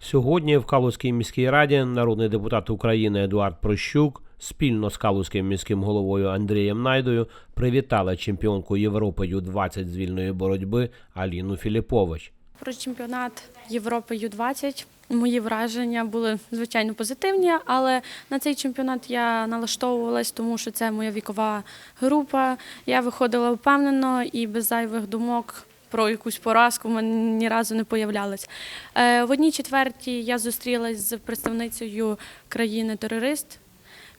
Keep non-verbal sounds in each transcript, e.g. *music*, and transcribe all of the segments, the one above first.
Сьогодні в Калузькій міській раді народний депутат України Едуард Прощук спільно з Калузьким міським головою Андрієм Найдою привітали чемпіонку Європи Ю-20 з вільної боротьби Аліну Філіпович. Про чемпіонат Європи Ю-20 мої враження були звичайно позитивні, але на цей чемпіонат я налаштовувалась, тому що це моя вікова група. Я виходила впевнено і без зайвих думок. Про якусь поразку в мене ні разу не появлялась. Е, В одній четвертій я зустрілась з представницею країни-терорист.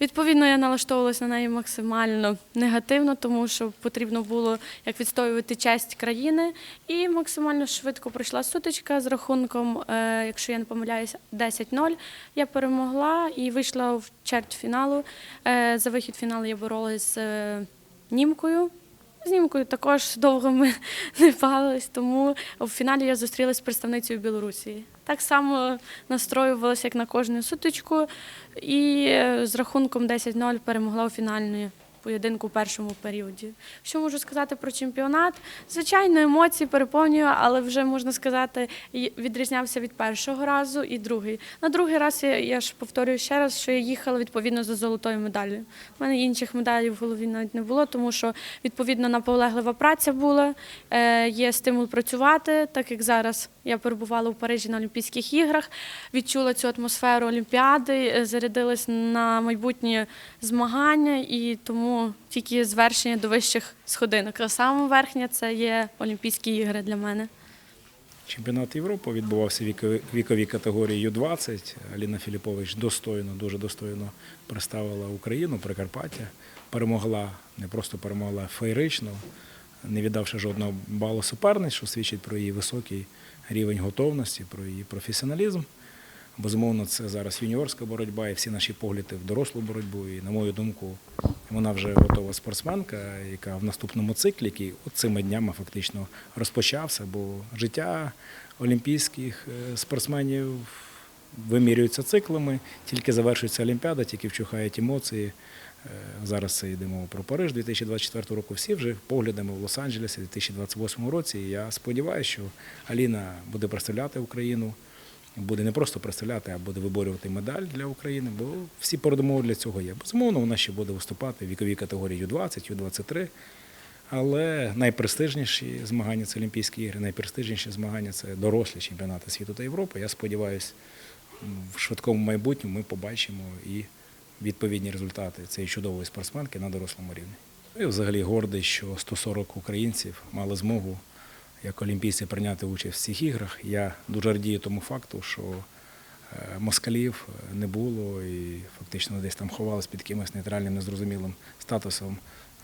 Відповідно, я налаштовувалася на неї максимально негативно, тому що потрібно було як відстоювати честь країни. І максимально швидко пройшла сутичка з рахунком, е, якщо я не помиляюся, 10-0. Я перемогла і вийшла в чвертьфіналу. Е, За вихід фіналу я боролась з е, німкою. З німкою також довго ми *laughs* не бавились, тому в фіналі я зустрілася з представницею Білорусі. Так само настроювалася, як на кожну сутичку, і е, з рахунком 10-0 перемогла у фінальної поєдинку у першому періоді. Що можу сказати про чемпіонат? Звичайно, емоції переповнюю, але вже можна сказати, відрізнявся від першого разу і другий. На другий раз я, я ж повторюю ще раз, що я їхала відповідно за золотою медаллю. У мене інших медалей в голові навіть не було, тому що відповідно наполеглива праця була, е, є стимул працювати, так як зараз я перебувала у Парижі на Олімпійських іграх, відчула цю атмосферу Олімпіади, е, зарядилась на майбутні змагання, і тому тільки звершення до вищих сходинок. А саме верхня це є Олімпійські ігри для мене. Чемпіонат Європи відбувався в вікові- віковій категорії Ю-20. Аліна Філіпович достойно, дуже достойно представила Україну, Прикарпаття. Перемогла, не просто перемогла, феєрично, не віддавши жодного балу суперниць, що свідчить про її високий рівень готовності, про її професіоналізм. Безумовно, це зараз юніорська боротьба і всі наші погляди в дорослу боротьбу. І, на мою думку, вона вже готова спортсменка, яка в наступному циклі, який цими днями фактично розпочався, бо життя олімпійських е, спортсменів вимірюється циклами, тільки завершується Олімпіада, тільки вчухають емоції. Е, Зараз це йде мова про Париж 2024 року. Всі вже поглядами в Лос-Анджелесі у 2028 році. І я сподіваюся, що Аліна буде представляти Україну, буде не просто представляти, а буде виборювати медаль для України, бо всі передумови для цього є. Безумовно, вона ще буде виступати в віковій категорії Ю-20, Ю-23. Але найпрестижніші змагання це Олімпійські ігри, найпрестижніші змагання це дорослі чемпіонати світу та Європи. Я сподіваюся, в швидкому майбутньому ми побачимо і відповідні результати цієї чудової спортсменки на дорослому рівні. Я взагалі гордий, що 140 українців мали змогу як олімпійці прийняти участь в цих іграх. Я дуже радію тому факту, що е, москалів не було і фактично десь там ховалися під якимось нейтральним, незрозумілим статусом.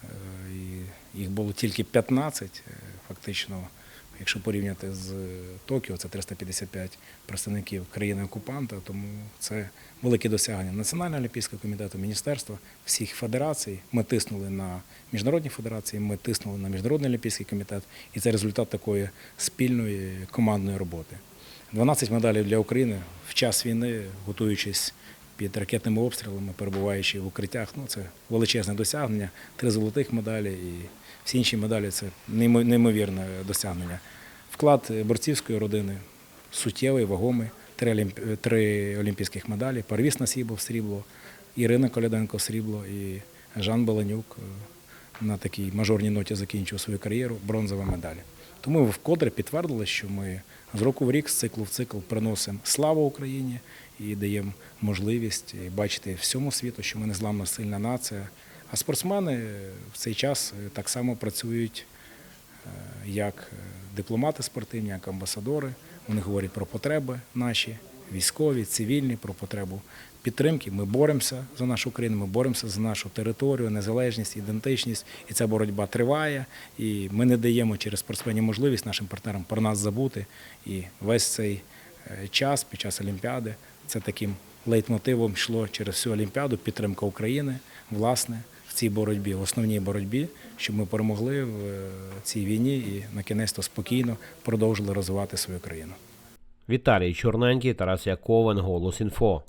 Е, І їх було тільки 15, е, фактично. Якщо порівняти з Токіо, це 355 представників країни-окупанта, тому це велике досягнення Національного олімпійського комітету, міністерства, всіх федерацій. Ми тиснули на міжнародні федерації, ми тиснули на Міжнародний олімпійський комітет, і це результат такої спільної командної роботи. 12 медалей для України в час війни, готуючись під ракетними обстрілами, перебуваючи в укриттях. Ну це величезне досягнення. Три золотих медалі і всі інші медалі це неймовірне досягнення. Вклад борцівської родини суттєвий, вагомий. Три, олімп- три олімпійських медалі. Парвіс Насібов срібло, Ірина Коляденко срібло і Жан Баланюк е, на такій мажорній ноті закінчив свою кар'єру бронзова медаль. Тому ми вкотре підтвердили, що ми з року в рік, з циклу в цикл приносимо славу Україні і даємо можливість бачити всьому світу, що ми незламна сильна нація. А спортсмени в цей час е, так само працюють е, як е, дипломати спортивні, як амбасадори. Вони говорять про потреби наші, військові, цивільні, про потребу підтримки. Ми боремося за нашу країну, ми боремося за нашу територію, незалежність, ідентичність. І ця боротьба триває. І ми не даємо через спортсменів можливість нашим партнерам про нас забути. І весь цей е, час під час Олімпіади це таким лейтмотивом йшло через всю Олімпіаду підтримка України, власне, в цій боротьбі, в основній боротьбі, щоб ми перемогли в е, цій війні і на кінець то спокійно продовжили розвивати свою країну. Віталій Чорненький, Тарас Яковен, Голос Інфо.